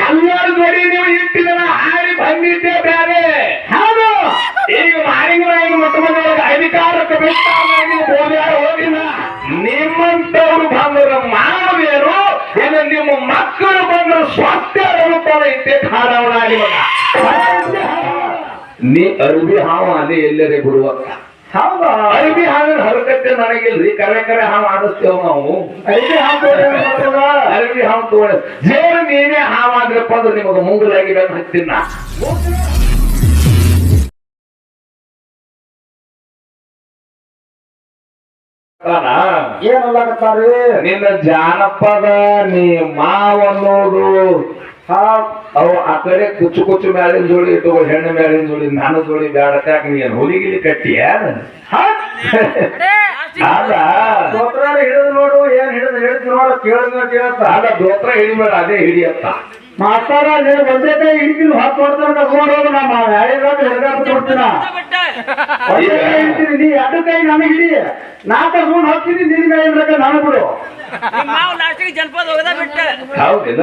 ಎಲ್ಲರ ಜೋಡಿ ನೀವು ಇಟ್ಟಿದನ ಹಾರಿ ಬಂದಿದ್ದೆ ಬೇರೆ ಹೌದು. ಈಗ ಮಾರಿಂಗರಾಯನ ಮಟ್ಟ ಮನೆಯೊಳಗೆ ಅಧಿಕಾರಕ್ಕೆ ಬಿಟ್ಟ ಹೋಗ್ಯಾರ ಹೋಗಿನ ನಿಮ್ಮಂತವ್ರು ಬಂದ್ರ ಮಾನವೇರು ಏನು ನಿಮ್ಮ ಮಕ್ಕಳು ಬಂದ್ರ ಸ್ವಸ್ಥ ಐತೆ ಇದ್ದೆ ನಿಮಗ ನೀ ಅರ್ಬಿ ಹಾವ ಅಲ್ಲಿ ಎಲ್ಲರೇ ಬಿಡುವಂತ ಅರ್ಬಿ ಹಾವಿನ ಹರಕತ್ತೆ ನನಗಿಲ್ರಿ. ಕರೆ ಕರೆ ಹಾವು ಆಡಿಸ್ತೇವ್ ನಾವು? ಅರಬಿ ಹಾವು ಅರಬಿ ಹಾವು ತಗೊಂಡ ಜೇರು ನೀನೇ ಹಾವಾದ್ರಪ್ಪ ಅಂದ್ರೆ ನಿಮಗೆ ಮುಂಗಲಾಗಿ ಬೆನ್ನು ಹತ್ತಿನ ಏನಲ್ಲ ನಿನ್ನ ಜಾನಪದ ನೀ ಮಾವ ಅವು ಆ ಕಡೆ ಕುಚ್ಚು ಕುಚ್ಚು ಮ್ಯಾಲಿನ ಜೋಡಿ ಇಟ್ಟು ಹೆಣ್ಣು ಮ್ಯಾಲಿನ ಜೋಡಿ ನಾನು ಜೋಡಿ ಬ್ಯಾಡತ್ಯಾಕ ನೀನ್ ಹುಲಿಗಿಲಿ ಕಟ್ಟಿಯ ಹಿಡಿದು ನೋಡು ಏನ್ ಹಿಡಿದು ಹಿಡಿದು ನೋಡು ಕೇಳಿದ ಕೇಳತ್ತ ಅಲ್ಲ ದೋತ್ರ ಹಿಡಿಬೇಡ ಅದೇ ಹಿಡಿಯತ್ತ. ಮಾತಾರ ನೀನು ಒಂದೇ ಕೈ ಹಿಡಿತೀನಿ ಹೊತ್ತು ಹೊಡ್ತಾರ ಕರ್ಕೊಂಡು ಹೋಗು ನಮ್ಮ ಯಾರಿಗಾದ್ರು ಹಿಡಿದಾಡ್ತು ಕೊಡ್ತೀನ ಒಂದೇ ಕೈ ಹಿಡಿತೀನಿ ನೀ ಎರಡು ಕೈ ನನಗೆ ಹಿಡಿ. ನಾ ಕರ್ಕೊಂಡು ಹೋಗ್ತೀನಿ ನಿನ್ ಕೈ ನಾನು ಬಿಡು ನಾವು ಲಾಸ್ಟಿಗೆ ಜನಪದ ಹೋಗದ ಬಿಟ್ಟ. ಹೌದಿಲ್ಲ.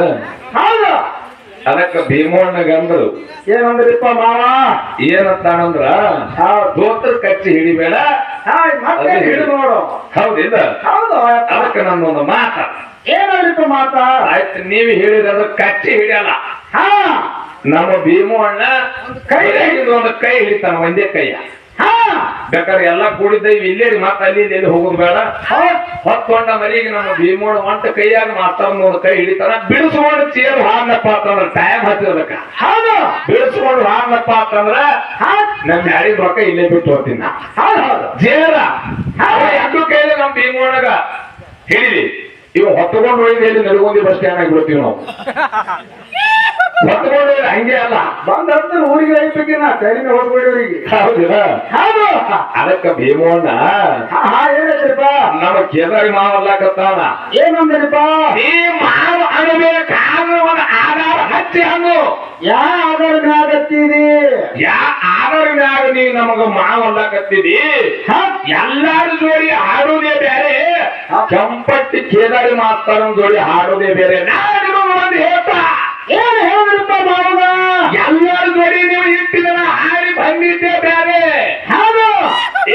ಹೌದು. ಅದಕ್ಕ ಭೀಮಣ್ಣ ಗಂಡರು. ಏನಂದ್ರಿಪ್ಪ ಮಾವ? ಏನಂತಾನಂದ್ರ ಆ ದೋತ್ರ ಕಚ್ಚಿ ಹಿಡಿಬೇಡ. ಹಿಡಿದು ನೋಡು. ಹೌದಿಲ್ಲ ಹೌದು ಅದಕ್ಕ ನನ್ನೊಂದು ಮಾತ. ಏನಂದ್ರಿಪ್ಪ ಮಾತಾ? ಆಯ್ತು ನೀವು ಹೇಳಿದ್ರೆ ಕಚ್ಚಿ ಹಿಡಿಯಲ್ಲ. ಹಾ. ನಮ್ಮ ಭೀಮಣ್ಣ ಕೈ ಹಿಡಿದು ಒಂದು ಕೈ ಹಿಡಿತಾನ ಒಂದೇ ಕೈಯ. ಬೇಕಾದ್ರೆ ಎಲ್ಲಾ ಕೂಡಿದ್ದೇವೆ ಇಲ್ಲೇ ಮತ್ತೆ ಅಲ್ಲಿ ಇಲ್ಲಿ ಹೋಗೋದು ಬೇಡ. ಹೊತ್ಕೊಂಡ ಮನೆಗೆ ನಮ್ಮ ಭೀಮೋಣ ಒಂಟ ಕೈಯಾಗ ಮಾತಾರ ನೋಡ ಕೈ ಹಿಡಿತಾರ. ಬಿಡಿಸ್ಕೊಂಡು ಚೇರ್ ಹಾರ್ನಪ್ಪ ಅಂತಂದ್ರ ಟೈಮ್ ಹತ್ತಿರದಕ್ಕ ಹೌದು. ಬಿಡಿಸ್ಕೊಂಡು ಹಾರ್ನಪ್ಪ ಅಂತಂದ್ರ. ನಮ್ ಯಾರಿಗ ರೊಕ್ಕ ಇಲ್ಲೇ ಬಿಟ್ಟು ಹೋಗ್ತೀನಿ ಜೇರ. ಎರಡು ಕೈಲಿ ನಮ್ ಭೀಮೋಣಗ ಹಿಡಿದಿ ಇವ ಹೊತ್ಕೊಂಡು ಹೋಗಿ ಎಲ್ಲಿ ನಡ್ಕೊಂಡಿ ಬಸ್ ಸ್ಟ್ಯಾಂಡ್ ಆಗಿ ಬಿಡ್ತೀವಿ ನಾವು. ಹೊತ್ಕೊಂಡು ಹೋಗಿ ಅಲ್ಲ. ಬಂದ ಹತ್ರ ಊರಿಗೆ ಐಬೇಕಿನ ಕೈಲಿನ ಹೋಗ್ಬೇಡವ್ರಿಗೆ ಹೌದಿಲ್ಲ? ಹೌದು. ಅದಕ್ಕ ಭೀಮಣ್ಣ? ಹಾ ಹಾ ಏನೈತ್ರಿಪ್ಪ ನಮ್ಮ ಕೇದಾರಿ ಮಾವಲ್ಲಕತ್ತಾನ. ಏನಂದ್ರಿಪ್ಪ? ಈ ಮಾವ ಅನ್ನಬೇಕು ಕಾರಣ ಒಂದು ಆಧಾರ ಹಚ್ಚಿ ಹಣ್ಣು. ಯಾ ಆಧಾರ ಮ್ಯಾಗತ್ತೀರಿ ಯಾ ಆಧಾರ ಮ್ಯಾಗ ನೀ ನಮಗ ಮಾವಲ್ಲಕತ್ತಿದಿ ಎಲ್ಲಾರ ಜೋಡಿ ಹಾಡೋದೇ ಬೇರೆ. ಕೆಂಪಟ್ಟಿ ಕೇದಾರಿ ಮಾಸ್ತಾರ ಜೋಡಿ ಹಾಡೋದೇ ಬೇರೆ. ನಾನು ಒಂದು ಏನ್ ಹೇಳಿದ್ರಿಪ್ಪ ಮಾವಗ ಎಲ್ಲಾರ ಜೋಡಿ ನೀವು ಇಟ್ಟಿದನ ಹಾಡಿ ಬಂದಿದ್ದೆ ಬೇರೆ ಹೌದು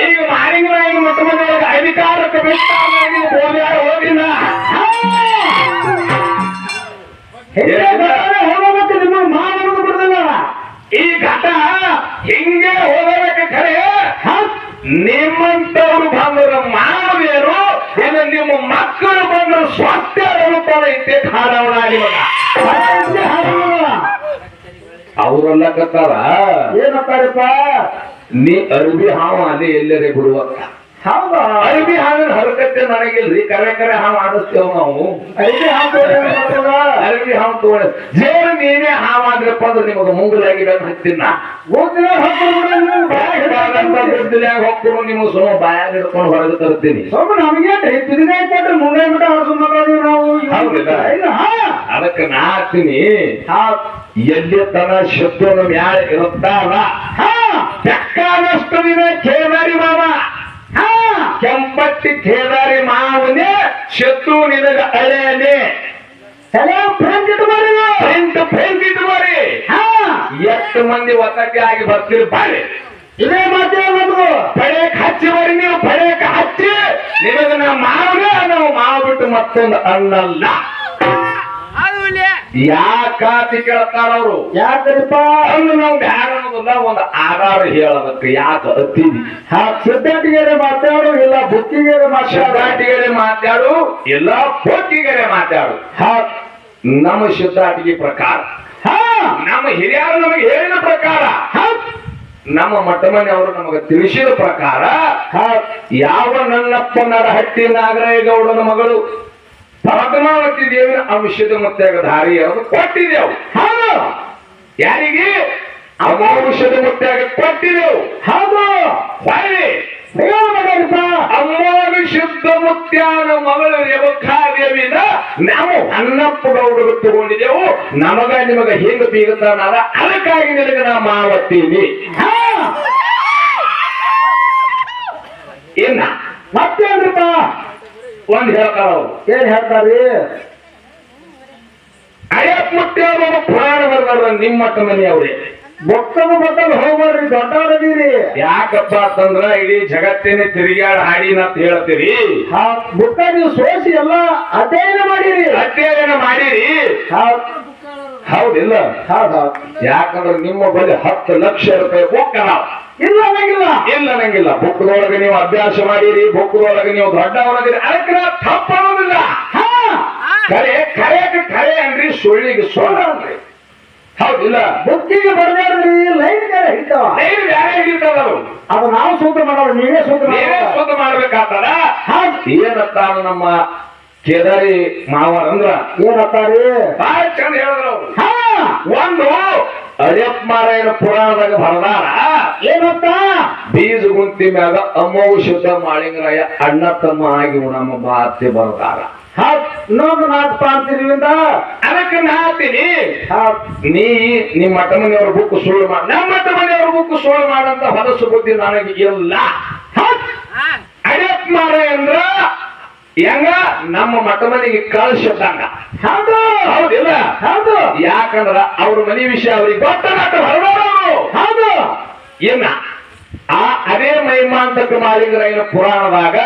ಈಗ ಮಾರಿಂಗರಾಯನ ಮಟ್ಟ ಮನೆಯೊಳಗೆ ಅಧಿಕಾರಕ್ಕೆ ಬಿಟ್ಟ ನೀವು ಹೋಗ್ಯಾರ ಹೋಗಿನ ಹಿಂದೆ ಬರ್ತಾರೆ, ಹೋಗೋದಕ್ಕೆ ನಿಮ್ಮ ಮಾವನದು ಬಿಡದಲ್ಲ ಈ ಘಟ ಹಿಂಗೆ ಹೋಗಬೇಕು ಖರೆ ನಿಮ್ಮಂತವ್ರು ಬಂದ್ರ ಮಾನವೇರು ಏನು ನಿಮ್ಮ ಮಕ್ಕಳು ಬಂದ್ರ ಸ್ವಸ್ಥ ಐತೆ ಹಾಡವಣ ನಿಮಗ ಅವ್ರಲ್ಲಕತ್ತಾರ ಏನಂತಾರಪ್ಪ ನೀ ಅರ್ಬಿ ಹಾವ ಅಲ್ಲಿ ಎಲ್ಲರೇ ಬಿಡುವಂತ. ಹೌದಾ? ಅರ್ಬಿ ಹಾವಿನ ಹರಕತ್ತೆ ನನಗಿಲ್ರಿ. ಕರೆ ಕರೆ ಹಾವು ಆಡಿಸ್ತೇವ್ ನಾವು. ಐದು ಹಾಕೋದು ಅರ್ಬಿ ಹಾವು ತಗೊಂಡ ಜೇರು ನೀನೇ ಹಾವಾದ್ರಪ್ಪ ಅಂದ್ರೆ ನಿಮಗೆ ಮುಂಗಲಾಗಿ ಬೆನ್ನು ಹತ್ತಿನ ಗೊತ್ತಿಲ್ಲ ಹೋಗ್ಕೊಂಡು ನಿಮ್ಮ ಸುಮ್ಮ ಬಾಯಾಗ ಹಿಡ್ಕೊಂಡು ಹೊರಗೆ ತರ್ತೀನಿ. ಸ್ವಲ್ಪ ನಮಗೆ ದಿನ ಕೊಟ್ಟು ಮುಂದೆ ಬಿಟ್ಟು ಸುಮ್ಮನೆ ನಾವು. ಅದಕ್ಕೆ ನಾ ಹಾಕ್ತೀನಿ. ಹಾ. ಎಲ್ಲಿ ತನ ಶತ್ರುನ ಮ್ಯಾಳ ಇರುತ್ತಾರ ಹಾ. ಬೆಕ್ಕಾದಷ್ಟು ದಿನ ಮಾವ. ಕೆಂಪಟ್ಟಿ ಕೇದಾರಿ ಮಾವನೇ ಶತ್ರು ನಿನಗ ಅಳೆಯನೆ ತಲೆ ಫ್ರೆಂಡ್. ಎಷ್ಟು ಮಂದಿ ಒತ್ತಕ್ಕೆ ಆಗಿ ಬರ್ತೀರಿ ಬಾರಿ. ಇದೇ ಮಾತೇ ಒಂದು ಪಡೆಯಕ್ ಹಚ್ಚಿ ಬರಿ ನೀವು ಪಡೆಯಕ್ ಹಚ್ಚಿ. ನಿನಗ ನಾ ಮಾವನೇ ನಾವು ಮಾವ ಬಿಟ್ಟು ಮತ್ತೊಂದು ಅನ್ನಲ್ಲ. ಯಾಕಾತಿ ಕೇಳ್ತಾರ ಅವರು? ಯಾಕಪ್ಪ? ಅಲ್ಲಿ ನಾವು ಬ್ಯಾಡ ಅನ್ನೋದಿಲ್ಲ ಒಂದು ಆಧಾರ ಹೇಳೋದಕ್ಕೆ ಯಾಕೆ ಅತ್ತೀವಿ ಹಾ ಸಿದ್ಧಾಟಿಗೆರೆ ಮಾತಾಡು ಇಲ್ಲ ಬುಕ್ಕಿಗೆರೆ ಮಾತಾಡಿಗೆ ಮಾತಾಡು ಇಲ್ಲ ಪೋಟಿಗರೆ ಮಾತಾಡು. ಹಾ. ನಮ್ಮ ಸಿದ್ಧಾಟಿಗೆ ಪ್ರಕಾರ. ಹಾ. ನಮ್ಮ ಹಿರಿಯರು ನಮಗೆ ಹೇಳಿದ ಪ್ರಕಾರ. ಹಾ. ನಮ್ಮ ಮಠ ಮನೆಯವರು ನಮಗೆ ತಿಳಿಸಿದ ಪ್ರಕಾರ ಹಾ. ಯಾವ ನನ್ನಪ್ಪ ನರಹಟ್ಟಿ ನಾಗರಾಯಗೌಡನ ಮಗಳು ಪದ್ಮಾವತಿ ದೇವಿನ ಅಂಶದ ಮತ್ತೆ ಧಾರಿ ಅವರು ಕೊಟ್ಟಿದ್ದೆವು ಹೌದು. ಯಾರಿಗೆ? ಅಮಾಂಶದ ಮುಟ್ಟಾಗ ಕೊಟ್ಟಿದ್ದೆವು ಹೌದು. ಹೊಳ್ಳಿ. ಅಮ್ಮಾಗ ಶುದ್ಧ ಮುತ್ಯಾನ ಮಗಳ ರೇವಕಾದೇವಿನ ನಾವು ಅನ್ನಪ್ಪ ಗೌಡರು ತಗೊಂಡಿದ್ದೆವು ನಮಗ ನಿಮಗ ಹಿಂಗ ಬೀಗತಾನಲ್ಲ ಅದಕ್ಕಾಗಿ ನಿನಗೆ ನಾ ಮಾವತ್ತೀನಿ. ಇನ್ನ ಮತ್ತೇನ್ರಿಪ್ಪ ಒಂದ್ ಹೇಳ್ತಾರ ಅವ್ರು. ಏನ್ ಹೇಳ್ತಾರಿ? ಅಯ್ಯಪ್ಪ ಮುಟ್ಟಿಯವರು ಪುರಾಣ ಬರ್ದಾರ ನಿಮ್ಮ ಮಟ್ಟ ಮನೆಯವ್ರೆ. ಬೊಕ್ಕದ ಬಟ್ಟಲ್ ಹೋಗ್ಬರ್ರಿ ದೊಡ್ಡವರದೀರಿ. ಯಾಕಪ್ಪ ಅಂತಂದ್ರ ಇಡೀ ಜಗತ್ತಿನ ತಿರುಗಾಡ ಹಾಡಿನ ಅಂತ ಹೇಳ್ತೀರಿ. ಬುಕ್ಕ ನೀವು ಸೋಸಿ ಎಲ್ಲ ಅಧ್ಯಯನ ಮಾಡಿರಿ. ಅಧ್ಯಯನ ಮಾಡಿರಿ. ಹೌದ್ ಹೌದಿಲ್ಲ? ಹೌದ್. ಯಾಕಂದ್ರೆ ನಿಮ್ಮ ಬಳಿ ಹತ್ತು ಲಕ್ಷ ರೂಪಾಯಿ ಬುಕ್ ಅದಾವ. ಇಲ್ಲ ನಂಗಿಲ್ಲ. ಇಲ್ಲ ನಂಗಿಲ್ಲ. ಬುಕ್ದೊಳಗೆ ನೀವು ಅಭ್ಯಾಸ ಮಾಡಿರಿ ಬುಕ್ದೊಳಗೆ ನೀವು ದೊಡ್ಡವರಾಗಿರಿ ಅದಕ್ಕೆ ನಾ ಹಾ. ಕರೆ ಕರೆಯಕ್ಕೆ ಕರೆ ಅನ್ರಿ ಸುಳ್ಳಿಗೆ ಸುಳ್ಳು ಅನ್ರಿ. ಹೌದಿಲ್ಲ? ಬುಕ್ಕಿಗೆ ಬರ್ಬೇಡ್ರಿ ಲೈನ್ ಬೇರೆ ಹಿಡಿತಾವ. ಲೈನ್ ಯಾರೇ ಹಿಡಿತಾವ ಅದು. ನಾವು ಸೂತ್ರ ಮಾಡೋದು ನೀವೇ ಸೂತ್ರ ನೀವೇ ಸೂತ್ರ ಮಾಡ್ಬೇಕಾಗ್ತದ? ಹೌದ್. ನಮ್ಮ ಕೇದಾರಿ ಮಾವರ್ ಅಂದ್ರ? ಏನತ್ತಾರಿ ಬಾಳ ಚಂದ ಹೇಳಿದ್ರು ಅವ್ರು. ಹಾ! ಒಂದು ಅಯ್ಯಪ್ಪ ಮಾರಾಯಣ ಪುರಾಣದಾಗ ಬರದಾರ ಏನತ್ತ ಬೀಜ ಗುಂತಿ ಮ್ಯಾಗ ಅಮೋಘ ಶುದ್ಧ ಮಾಳಿಂಗರಾಯ ಅಣ್ಣ ತಮ್ಮ ಆಗಿ ನಮ್ಮ ಬಾತೆ ಬರದಾರ. ನೋಡು ನಾಟಕ ಅಂತಿರುವಿಂದ ಅದಕ್ಕೆ ನಾತೀನಿ ನೀ ನಿಮ್ಮ ಮಠ ಮನೆಯವ್ರ ಬುಕ್ ಸುಳ್ಳು ಮಾಡ ನಮ್ಮ ಮಠ ಮನೆಯವ್ರ ಬುಕ್ ಸುಳ್ಳು ಮಾಡಂತ ಹೊಲಸು ಬುದ್ಧಿ ನನಗೆ ಇಲ್ಲ. ಅಯ್ಯಪ್ಪ ಮಾರಾಯ ಅಂದ್ರ ಹೆಂಗ? ನಮ್ಮ ಮಠ ಮನೆಗೆ ಕಳ್ಸಿದ್ದಂಗ ಹೌದು. ಹೌದಿಲ್ಲ? ಹೌದು. ಯಾಕಂದ್ರ ಅವ್ರ ಮನೆ ವಿಷಯ ಅವ್ರಿಗೆ ಗೊತ್ತ ಹೌದು. ಏನ ಆ ಅದೇ ಮಹಿಮಾಂತಕ ಮಾಲಿಂಗರಾಯನ ಪುರಾಣದಾಗ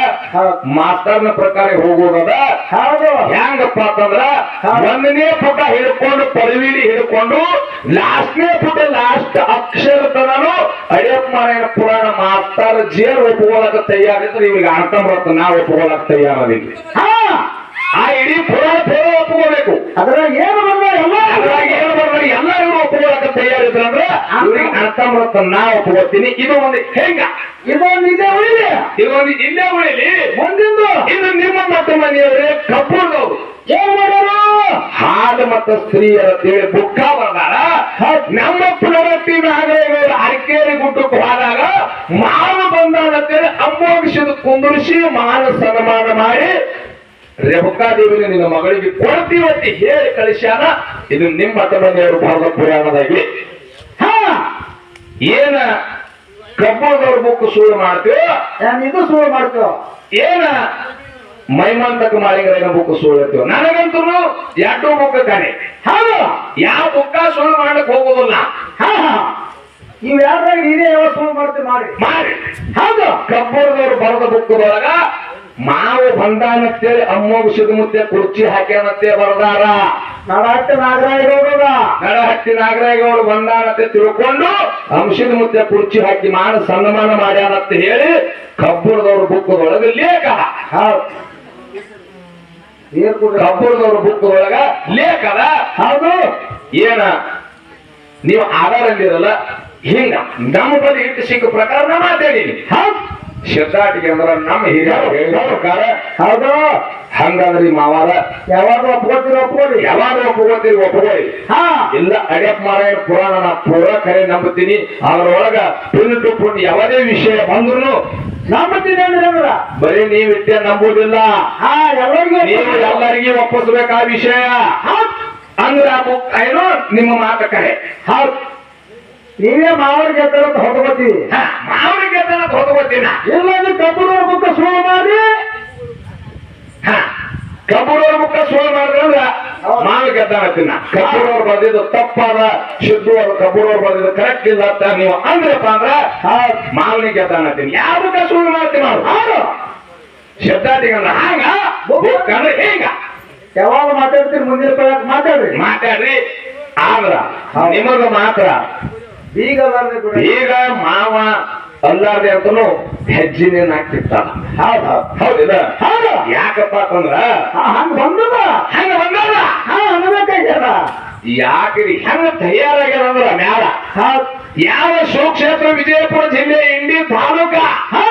ಮಾಸ್ತರ್ನ ಪ್ರಕಾರ ಹೋಗೋದದ. ಹೌದು. ಹೆಂಗಪ್ಪ ಅಂತಂದ್ರ ಒಂದನೇ ಪುಟ ಹಿಡ್ಕೊಂಡು ಪದವಿಲಿ ಹಿಡ್ಕೊಂಡು ಲಾಸ್ಟ್ನೇ ಪುಟ ಲಾಸ್ಟ್ ಅಕ್ಷರ ತನನು ಅಡಿಯಪ್ಪ ಮಾರಾಯಣ ಪುರಾಣ ಮಾಸ್ತರ್ ಜೇರ್ ಒಪ್ಪಿಕೊಳ್ಳಕ ತಯಾರಿದ್ರೆ ಇವ್ರಿಗೆ ಅರ್ಥ ಬರುತ್ತೆ. ನಾವು ಒಪ್ಪಿಕೊಳ್ಳಕ್ ತಯಾರದಿಲ್ಲ. ಆ ಇಡೀ ಪುರಾಣ ಬೇರೆ ಒಪ್ಪಿಕೋಬೇಕು ಅದ್ರಾಗ ಏನು ಬರ್ತಾರೆ ಎಲ್ಲರೂ ಒಪ್ಪಿಕೊಳ್ಳಕ ತಯಾರಿದ್ರಂದ್ರೆ ಇವ್ರಿಗೆ ಅರ್ಥ ಬರುತ್ತೆ ನಾ ಒಪ್ಪಿಕೊಳ್ತೀನಿ. ಇದು ಒಂದು ಹೆಂಗ? ಇದೊಂದು ಇದೆ ಉಳಿದೆ ಇದೊಂದು ಇಲ್ಲೇ ಉಳಿಲಿ. ಮುಂದಿಂದು ಇದು ನಿಮ್ಮ ಮತ್ತು ಮನೆಯವರೇ ಕಬ್ಬುರ್ದವ್ರು ಏನ್ ಮಾಡೋರು ಹಾಲು ಮತ್ತು ಸ್ತ್ರೀಯರ ತಿಳಿ ಬುಕ್ಕ ಬರ್ದಾರ ನಮ್ಮ ಪುನರತ್ತಿ ನಾಗರೇಗೌಡ ಅರಕೇರಿ ಗುಡ್ಡಕ್ಕೆ ಹೋದಾಗ ಮಾನು ಬಂದಾನಂತೇಳಿ ಅಮ್ಮೋಗಿಸಿದ ಕುಂದುರಿಸಿ ಮಾನ ಸನ್ಮಾನ ಮಾಡಿ ರೇಹುಕಾದೇವಿನ ನಿನ್ನ ಮಗಳಿಗೆ ಕೊಡ್ತೀವತ್ತಿ ಹೇಳಿ ಕಳಿಸ್ಯಾನ. ಇದು ನಿಮ್ಮ ತಮ್ಮದೇವರು ಭಾಗ ಬರೆದ ಪುರಾಣದಾಗಿ ಹಾ! ಏನ ಕಬ್ಬದವ್ರ ಬುಕ್ ಸುಳ್ಳು ಮಾಡ್ತೀವೋ ನಾನು ಇದು ಸುಳ್ಳು ಮಾಡ್ಕೋ ಏನ ಮೈಮಂತಕ ಮಾಳಿಗರೇನ ಬುಕ್ ಸುಳ್ಳು ಇರ್ತೀವ ನನಗಂತೂ ಎರಡು ಬುಕ್ ತಾನೆ ಹೌದು. ಯಾವ ಬುಕ್ಕ ಸುಳ್ಳು ಮಾಡಕ್ ಹೋಗೋದಿಲ್ಲ. ಹಾ ಹಾ ಇವ್ ಯಾರ್ದಾಗ ನೀನೇ ಯಾವ ಸುಳ್ಳು ಮಾಡ್ತೀವಿ ಮಾಡಿ. ಮಾಡಿ. ಹೌದು. ಕಬ್ಬುರದವ್ರು ಬರೆದ ಬುಕ್ಕದೊಳಗ ಮಾವು ಬಂದಾನತ್ತೇಳಿ ಅಮ್ಮೋಗ ಸಿದ್ಮುತ್ತೆ ಕುರ್ಚಿ ಹಾಕ್ಯಾನತ್ತೆ ಬರದಾರ. ನಡಾಟ ನಾಗರಾಯಗೌಡ ನಡಹಟ್ಟಿ ನಾಗರಾಯಗೌಡ ಬಂದಾನಂತೆ ತಿಳ್ಕೊಂಡು ಅಂಶದ ಮುದ್ದೆ ಕುರ್ಚಿ ಹಾಕಿ ಮಾನ ಸನ್ಮಾನ ಮಾಡ್ಯಾನಂತ ಹೇಳಿ ಕಬ್ಬುರದವ್ರ ಒಳಗ ಲೇಖ. ಹೌದು. ಕಬ್ಬುರದವ್ರ ಬುಕ್ಕದೊಳಗ ಲೇಖ ಅದ. ಹೌದು. ಏನ? ನೀವು ಇರಲ್ಲ ಹಿಂಗ ನಮ್ಮ ಬಳಿ ಇಟ್ಟು ಸಿಕ್ಕ ಪ್ರಕಾರ ನಾ ಮಾತಾಡೀನಿ. ಹೌದು. ಶತಾಟಿಗೆ ಅಂದ್ರ ನಮ್ಮ ಹಿರಿಯರು ಹೇಳಿದ ಪ್ರಕಾರ ಹೌದು ಹಂಗಂದ್ರಿ ಮಾವಾರ ಯಾವಾಗ ಒಪ್ಕೋತೀರ ಒಪ್ಕೋರಿ ಯಾವಾಗ ಒಪ್ಕೋತೀರಿ ಒಪ್ಕೊಳ್ಳಿ ಹಾ. ಇಲ್ಲ ಅಡ್ಯಪ್ಪ ಮಾರಾಯಣ ಪುರಾಣ ನಾ ಪೂರ ಕರೆ ನಂಬುತ್ತೀನಿ ಅದ್ರೊಳಗ ಪುಣ್ಯ ಟು ಪುಣ್ಯ ಯಾವುದೇ ವಿಷಯ ಬಂದ್ರು ನಂಬುತ್ತೀನಿ ಅಂದ್ರೆ ಬರೀ ನೀವಿಟ್ಟೆ ನಂಬುದಿಲ್ಲ. ಹಾ ಎಲ್ಲರಿಗೂ ನೀವು ಎಲ್ಲರಿಗೂ ಒಪ್ಪಿಸ್ಬೇಕು ಆ ವಿಷಯ ಅಂದ್ರ ಏನೋ ನಿಮ್ಮ ಮಾತು ಕರೆ ಹೌದು. ನೀವೇ ಮಾವನ ಗೆದ್ದಾರ ಅಂತ ಹೊತ್ಕೋತೀವಿ ಹಾ, ಮಾವನಿಗೆ ಹೊತ್ಕೋತೀನ ಇಲ್ಲಂದ್ರೆ ಕಬ್ಬುರವ್ರ ಬುಕ್ಕ ಸುಳ್ಳು ಮಾಡಿ. ಕಬ್ಬುರವ್ರ ಮುಖ ಸುಳ್ಳು ಮಾಡಿದ್ರೆ ಅಂದ್ರೆ ಮಾವಿಗೆ ತಿನ್ನ ಕಬ್ಬುರವ್ರು ಬಂದಿದ್ದು ತಪ್ಪಾದ ಸಿದ್ದು ಅವ್ರು ಕಬ್ಬುರವ್ರು ಬಂದಿದ್ದು ಕರೆಕ್ಟ್ ಇಲ್ಲ ಅಂತ ನೀವು ಅಂದ್ರಪ್ಪ ಅಂದ್ರ ಮಾವನ ಮಾವನಿಗೆ ತಿನ್ನ ಯಾವ ಮುಖ ಸುಳ್ಳು ಮಾಡ್ತೀನಿ ಅವ್ರು? ಹೌದು. ಶಬ್ದಾಟಿಗೆ ಅಂದ್ರೆ ಹಂಗ? ಅಂದ್ರೆ ಹಿಂಗ? ಯಾವಾಗ ಮಾತಾಡ್ತೀರಿ ಮುಂದಿನ ಪದಕ್ಕೆ ಮಾತಾಡ್ರಿ. ಮಾತಾಡ್ರಿ. ಆದ್ರ ನಿಮಗ ಮಾತ್ರ ಈಗ ಮಾವ ಅಲ್ಲಾರ್ದೆ ಅಂತನು ಹೆಜ್ಜಿನೇನ್ ಹಾಕ್ತಿರ್ತಾನ ಹೌದಾ. ಹೌದು ಹೌದಿಲ್ಲ? ಹೌದು. ಯಾಕಪ್ಪ ಅಂತಂದ್ರ? ಹಂಗ ಬಂದದ. ಹಂಗ ಬಂದದ? ಹಾ ಅನ್ಬೇಕಾಗ್ಯದ ಯಾಕ್ರಿ ಹೆಂಗ ತಯಾರಾಗ್ಯದ ಅಂದ್ರ ಮ್ಯಾಲ? ಯಾವ ಶಿವಕ್ಷೇತ್ರ ವಿಜಯಪುರ ಜಿಲ್ಲೆ ಇಂಡಿ ತಾಲೂಕ? ಹಾ.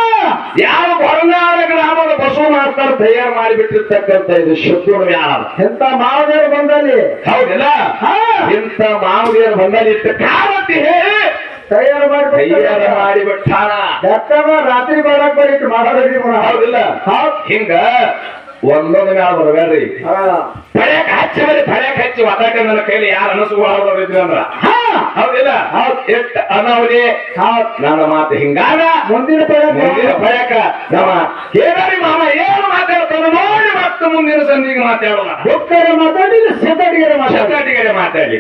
ಯಾವ ಹೊರನಾಡ ಮಾಸ್ತರ್ ತಯಾರು ಮಾಡಿಬಿಟ್ಟಿರ್ತಕ್ಕಂಥ ಇದು ಶತ್ರುಗಳು ಯಾರು? ಎಂತ ಮಾವಿಯರು ಬಂದಲ್ಲಿ? ಹೌದಿಲ್ಲ? ಎಂತ ಮಾವಿಯರು ಮಾವುದೇರು ಬಂದಲ್ಲಿ ಇಟ್ಟ ಕಾಲತ್ತಿ ಹೇಳಿ ತಯಾರು ಮಾಡಿ ತಯಾರು ಮಾಡಿಬಿಟ್ಟಾನ. ಯಾಕಂದ್ರ ರಾತ್ರಿ ಬರಕ್ ಬರೀ ಮಾಡೋದ್ರಿ ಹೌದಿಲ್ಲ? ಹೌದು ಹಿಂಗ ಒಂದೊಂದು ಮ್ಯಾಲ ಬರ್ಬೇಡ್ರಿ. ಪಳ್ಯಾಕ ಹಚ್ಚಿ ಬರೀ ಪಳ್ಯಾಕ ಹಚ್ಚಿ ಒತ್ತಾಟ ನನ್ನ ಕೈಲಿ ಯಾರು ಅನಸುಗಳು ಇದ್ರಿ ಅಂದ್ರ ಹಾ ಹೌದು ಎಷ್ಟ ಅನಾವಧಿ ಹೌದು. ನನ್ನ ಮಾತು ಹಿಂಗಾದ? ಮುಂದಿನ ಮುಂದಿನ ಪದ ಬಯಕ ನಮ್ಮ ಕೇದಾರಿ ಮಾಮ ಏನು ಮಾತಾಡ್ತಾನೆ ನೋಡಿ ಮತ್ತೆ ಮುಂದಿನ ಸಂಧಿಗೆ ಮಾತಾಡೋಣ. ಬುಕ್ಕರ ಮಾತಾಡಿ ಸಿದ್ಧಡಿಗೆ ಮಾತಾಡಿ. ಶಬ್ದಾಟಿಗೆ ಮಾತಾಡಿ.